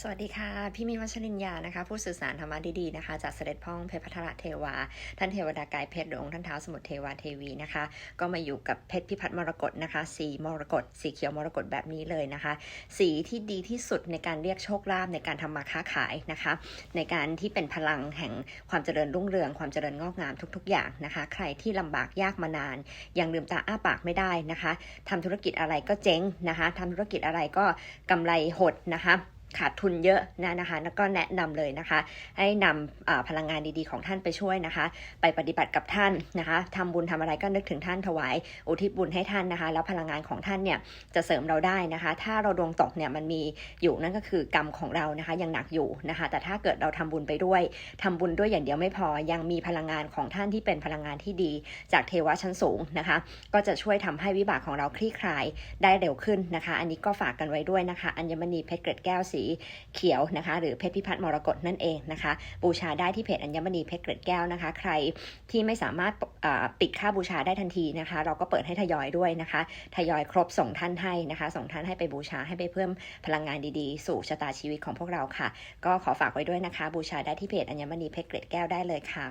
สวัสดีค่ะ พี่มินวัชรินยานะคะ ผู้สื่อสารธรรมะดีๆนะคะ จากเสด็จพ่องเพชรพัทรเทวา ท่านเทวดากายเพชรหรือองค์ท่านเท้าสมุทรเทวาเทวีนะคะ ก็มาอยู่กับเพชรพิพัฒน์มรกตนะคะ สีมรกตสีเขียวมรกตแบบนี้เลยนะคะ สีที่ดีที่สุดในการเรียกโชคลาภในการทำมาค้าขายนะคะ ในการที่เป็นพลังแห่งความเจริญรุ่งเรืองความเจริญงอกงามทุก ๆ อย่างนะคะ ใครที่ลำบากยากมานาน ยังลืมตาอ้าปากไม่ได้นะคะทำธุรกิจอะไรก็เจ๊งนะคะทำธุรกิจอะไรก็กำไรหดนะคะ ขาดทุนเยอะนะนะคะแล้วก็แนะนำเลยนะคะ ให้นำอ่าพลังงานดีๆของท่านไปช่วยนะคะ ไปปฏิบัติกับท่านนะคะทำบุญทำอะไรก็นึกถึงท่านถวาย อุทิศบุญให้ท่านนะคะ แล้วพลังงานของท่านเนี่ยจะเสริมเราได้นะคะ ถ้าเราดวงตกเนี่ยมันมีอยู่นั่นก็คือกรรมของเรานะคะ ยังหนักอยู่นะคะ แต่ถ้าเกิดเราทำบุญไปด้วยทำบุญด้วยอย่างเดียวไม่พอยังมีพลังงานของท่านที่เป็นพลังงานที่ดี จากเทวะชั้นสูงนะคะ ก็จะช่วยทำให้วิบากของเราคลี่คลายได้เร็วขึ้นนะคะ อันนี้ก็ฝากกันไว้ด้วยนะคะ อัญมณีเพชรเกล็ดแก้วสีเขียวนะคะ หรือเพชรพิพัฒน์มรกตนั่นเองนะคะ บูชาได้ที่เพจอัญมณีเพชรเกล็ดแก้วนะคะ ใครที่ไม่สามารถปิดค่าบูชาได้ทันทีนะคะ เราก็เปิดให้ทยอยด้วยนะคะ ทยอยครบส่งท่านให้นะคะ ส่งท่านให้ไปบูชาให้ไปเพิ่มพลังงานดีๆ สู่ชะตาชีวิตของพวกเราค่ะ ก็ขอฝากไว้ด้วยนะคะ บูชาได้ที่เพจอัญมณีเพชรเกล็ดแก้วได้เลยค่ะ